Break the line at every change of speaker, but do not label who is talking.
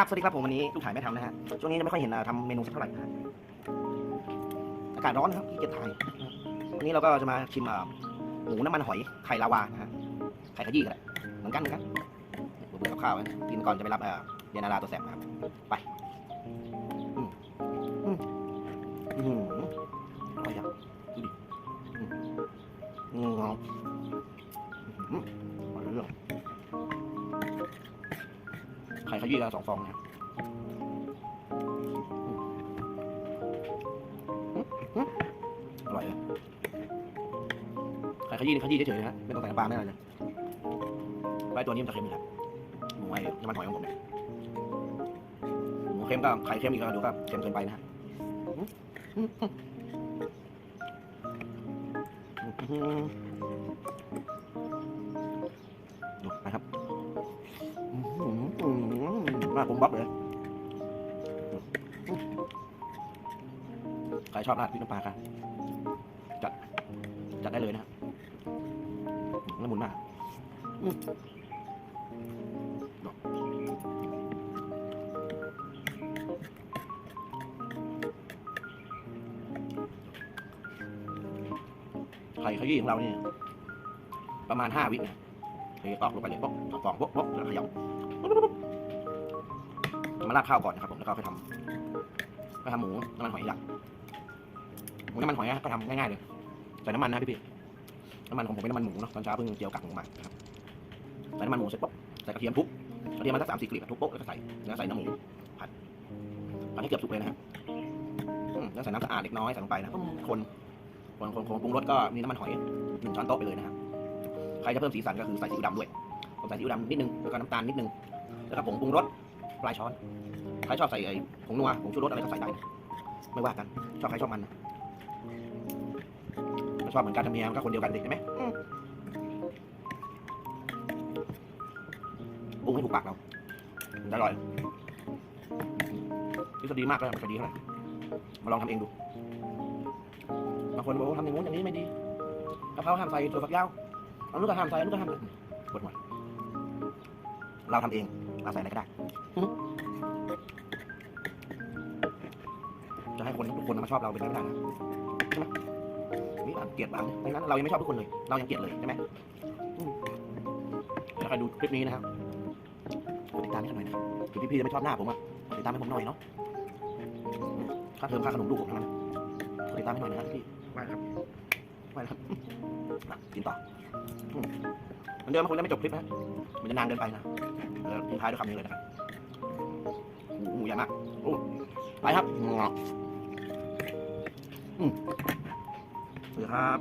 ราบสวัสดีครับผมวันนี้ลูกถ่ายไม่ทำนะฮะช่วงนี้จะไม่ค่อยเห็นทำเมนูสักเท่าไหร่นะฮะอากาศร้อนนะครับขี้เกียจถ่ายวันนี้เราก็จะมาชิมหมูน้ำมันหอยไข่ลาวานะฮะไข่ขยี้กันแหละเหมือนกันเหมือนกันเบื่อๆกับข้าวกินก่อนจะไปรับเอ่อเยนาราตัวแสบครับไปอืมอืมอืมอร่อยจังดูดิอืม ไข่ขยี้กันสองฟองนะครับอืมอืมอร่อยเลยไข่ขยี้นี่ขยี้เฉยๆนะไม่ต้องใส่น้ำปลาไม่อะไรเลยไว้ตัวนี้มันจะเค็มนะครับหมูไอ้น้ำมันหอยของผมเนี่ยหมูเค็มก็ไข่เค็มอีกก็ดูก็เค็มเกินไปนะฮะอื มาผมบ๊อบเลยใครชอบราดพริกน้ำปลาครับจัดจัดได้เลยนะฮะอืมละมุนมากไข่ขยี้ของเราเนี่ยประมาณห้าวินะเทตอกลงไปเลยป๊อกฟองป๊อกป๊อกแล้วขย่ มาราดข้าวก่อนนะครับผมแล้วก็ค่อยทำก็ทำหมูน้ำมันหอยหลักหมูน้ำมันหอยก็ทำง่ายๆเลยใส่น้ำมันนะพี่ๆน้ำมันของผมเป็นน้ำมันหมูเนาะตอนเช้าเพิ่งเจียวกากหมูมาครับใส่น้ำมันหมูเสร็จปุ๊บใส่กระเทียมทุบกระเทียมมาสักสามสี่กลีบทุบปุ๊บแล้วก็ใส่แล้วใส่น้ำหมูผัดผัดให้เกือบสุกเลยนะครับแล้วใส่น้ำสะอาดเล็กน้อยใส่ลงไปนะคนคนคนคนปรุงรสก็มีน้ำมันหอยหนึ่งช้อนโต๊ะไปเลยนะครับใครจะเพิ่มสีสันก็คือใส่ซีอิ๊วดำด้วยผมใส่ซีอิ๊วดำนิดนึงแล้วก็น้ำตาลนิดนึงแล้วก็ผงปรุงรส ปลายช้อนใครชอบใส่ไอ้ผงนัวผงชูรสอะไรก็ใส่ได้นะไม่ว่ากัน ชอบใครชอบมันนะถ้าชอบเหมือนกันทำเมียมันก็คนเดียวกันเด็กใช่ไหมอืมปรุงให้ถูกปากเรามันจะอร่อยทฤษฎีมากก็ไม่ค่อยดีเท่าไหร่มาลองทำเองดูบางคนบอกว่าทำอย่างงู้นอย่างนี้ไม่ดีกะเพราห้ามใส่ถั่วฝักยาวอันนู้นก็ห้ามใส่อันนู้นก็ห้ามใส่ปวดหัวเราทำเองเราใส่อะไรก็ได้อื้อ จะให้คนทุกคนมาชอบเราเป็นไปไม่ได้นะใช่ไหมนี่อะเกลียดบางดังนั้นเรายังไม่ชอบทุกคนเลย เรายังเกลียดเลยใช่ไหมอืมเดี๋ยวใครดูคลิปนี้นะครับกดติดตามให้หน่อยนะถึงพี่ๆจะไม่ชอบหน้าผมอะกดติดตามให้ผมหน่อยเนาะอืมค่าเทอมค่าขนมลูกผมทั้งนั้นนะกดติดตามให้หน่อยนะครับพี่ไม่ครับไม่นะครับอะกินต่อเหมือนเดิมคงจะไม่จบคลิปนะมันจะนานเกินไปนะเดี๋ยวทิ้งท้ายด้วยคำนี้เลยนะครับ หมูหมูใหญ่มากโอ้ไปครับอืมสวัสดีครับ